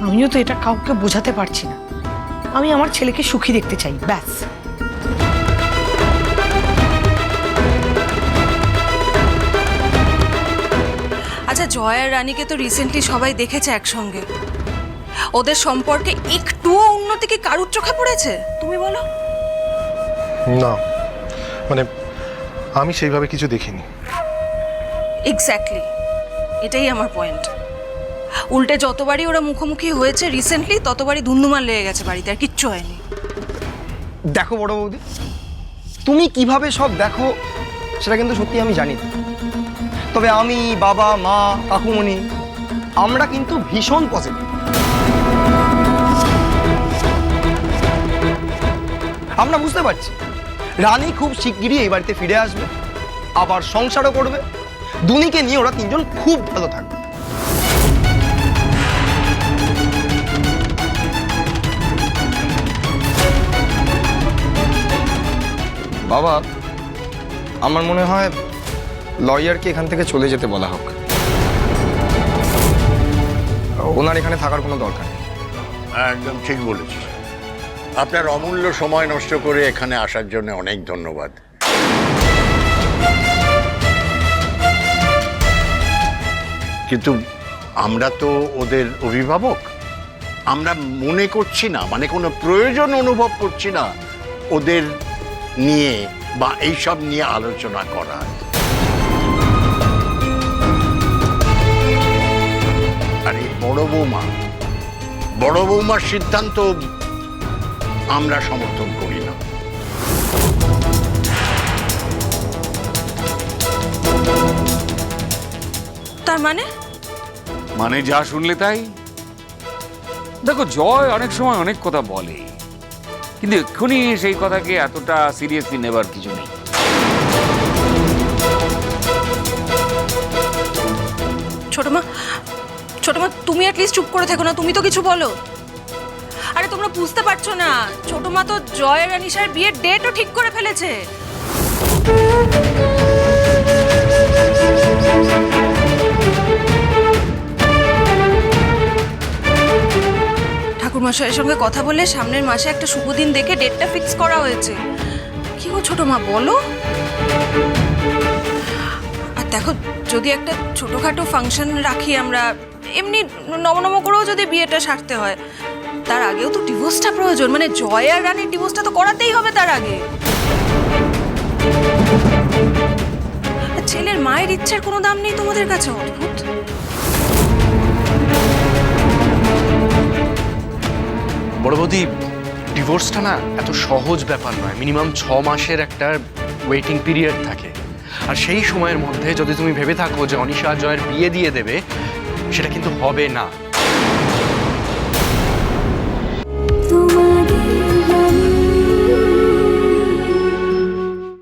আমিও তো এটা কাউকে বোঝাতে পারছি না। আমি আমার ছেলেকে সুখী দেখতে চাই ব্যাস। আচ্ছা জয় আর রানীকে তো রিসেন্টলি সবাই দেখেছে একসঙ্গে। ওদের সম্পর্কে একটুও উন্নতি কি কারুর চোখে পড়েছে? তুমি বলো। না। মানে আমি সেইভাবে কিছু দেখিনি। এক্স্যাক্টলি এটাই আমার পয়েন্ট উল্টে যতবারই ওরা মুখোমুখি হয়েছে রিসেন্টলি ততবারই ধুন্দুমার লেগে গেছে বাড়িতে, আর কিচ্ছু হয়নি। দেখো বড় বৌদি, তুমি কীভাবে সব দেখো, সেটা কিন্তু সত্যি আমি জানি তবে আমি, বাবা, মা, কাকুমণি, আমরা কিন্তু ভীষণ পজিটিভ আমরা বুঝতে পারছি, রানী খুব শিগগিরই এই বাড়িতে ফিরে আসবে, আবার সংসারও করবে, দুনিকে নিয়ে ওরা তিনজন খুব ভালো থাকবে। বাবা, আমার মনে হয় লয়ারকে এখান থেকে চলে যেতে বলা হোক। ওনার এখানে থাকার কোনো দরকার নেই। একদম ঠিক বলেছিস। আপনার অমূল্য সময় নষ্ট করে এখানে আসার জন্য অনেক ধন্যবাদ। কিন্তু আমরা তো ওদের অভিভাবক। আমরা মনে করছি না মানে কোনো প্রয়োজন অনুভব করছি না, ওদের নিয়ে বা এইসব নিয়ে আলোচনা করা। আরে বড় বৌমা বড় বৌমার সিদ্ধান্ত আমরা সমর্থন করি না। তার মানে? মানে যা শুনলে তাই? দেখো জয় অনেক সময় অনেক কথা বলে। কিন্তু এক্ষুনি সেই কথাকে এতটা সিরিয়াসলি নেবার কিছু নেই। ছোট মা ছোট মা, তুমি অ্যাটলিস্ট চুপ করে থেকো না, তুমি তো কিছু বলো। আরে, তোমরা বুঝতে পারছ না, ছোট মা তো জয় আর আনিশার বিয়ের ডেটও ঠিক করে ফেলেছে। ঠাকুরমশাইয়ের সঙ্গে কথা বলে সামনের মাসে একটা শুভ দিন দেখে ডেটটা ফিক্স করা হয়েছে। কি গো ছোট মা, বলো। আর দেখো, যদি একটা ছোটোখাটো ফাংশন রাখি আমরা, এমনি নমনম করেও যদি বিয়েটা সারতে হয়, তার আগেও তো ডিভোর্সটা প্রয়োজন। মানে জয় আর রানীর ডিভোর্সটা তো করাতেই হবে তার আগে। ছেলের মায়ের ইচ্ছার কোনো দাম নেই তোমাদের কাছে, অদ্ভুত। বড় বৌদি ডিভোর্সটা না এত সহজ ব্যাপার নয়। মিনিমাম ছ মাসের একটা ওয়েটিং পিরিয়ড থাকে। আর সেই সময়ের মধ্যে যদি তুমি ভেবে থাকো যে অনিশা জয়ের বিয়ে দিয়ে দেবে, সেটা কিন্তু হবে না।